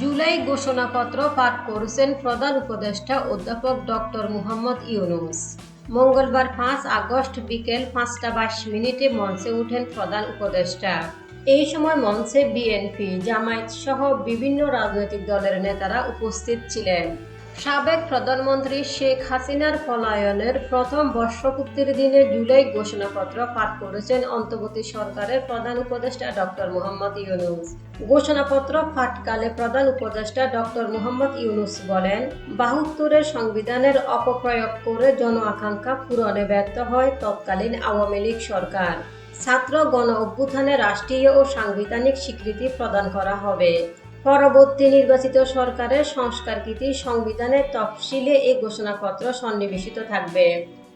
জুলাই ঘোষণাপত্র পাঠ করেছেন প্রধান উপদেষ্টা অধ্যাপক ডক্টর মুহাম্মদ ইউনুস। মঙ্গলবার পাঁচ আগস্ট বিকেল পাঁচটা বাইশ মিনিটে মঞ্চে ওঠেন প্রধান উপদেষ্টা। এই সময় মঞ্চে বিএনপি, জামায়াত সহ বিভিন্ন রাজনৈতিক দলের নেতারা উপস্থিত ছিলেন। সাবেক প্রধানমন্ত্রী শেখ হাসিনার পলায়নের প্রথম বর্ষপূর্তির দিনে জুলাই ঘোষণাপত্র পাঠ করেছেন অন্তর্বর্তী সরকারের প্রধান উপদেষ্টা ডক্টর মোহাম্মদ ইউনুস। ঘোষণাপত্র পাঠকালে প্রধান উপদেষ্টা ডক্টর মোহাম্মদ ইউনুস বলেন, বাহাত্তরের সংবিধানের অপপ্রয়োগ করে জন আকাঙ্ক্ষা পূরণে ব্যর্থ হয় তৎকালীন আওয়ামী লীগ সরকার। ছাত্র গণ অভ্যুত্থানে রাষ্ট্রীয় ও সাংবিধানিক স্বীকৃতি প্রদান করা হবে। পরবর্তী নির্বাচিত সরকারের সংস্কারকৃতি সংবিধানের তফসিলে এই ঘোষণাপত্র সন্নিবেশিত থাকবে।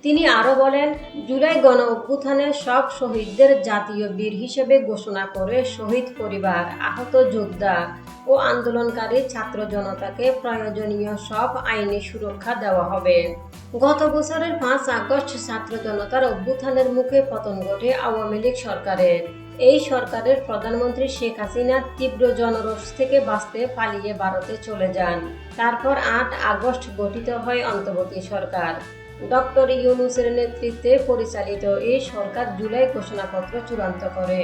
তিনি আরও বলেন, জুলাই গণ অভ্যুত্থানে সব শহীদদের জাতীয় বীর হিসেবে ঘোষণা করে শহীদ পরিবার আহত যোদ্ধা ও আন্দোলনকারী ছাত্র জনতাকে প্রয়োজনীয় সব আইনি সুরক্ষা দেওয়া হবে। গত বছরের পাঁচ আগস্ট ছাত্র জনতার অভ্যুত্থানের মুখে পতন ঘটে আওয়ামী লীগ সরকারের। এই সরকারের প্রধানমন্ত্রী শেখ হাসিনা তীব্র জনরোষ থেকে বাঁচতে পালিয়ে ভারতে চলে যান। তারপর আট আগস্ট গঠিত হয় অন্তর্বর্তী সরকার। ডক্টর ইউনুসের নেতৃত্বে পরিচালিত এই সরকার জুলাই ঘোষণাপত্র চূড়ান্ত করে।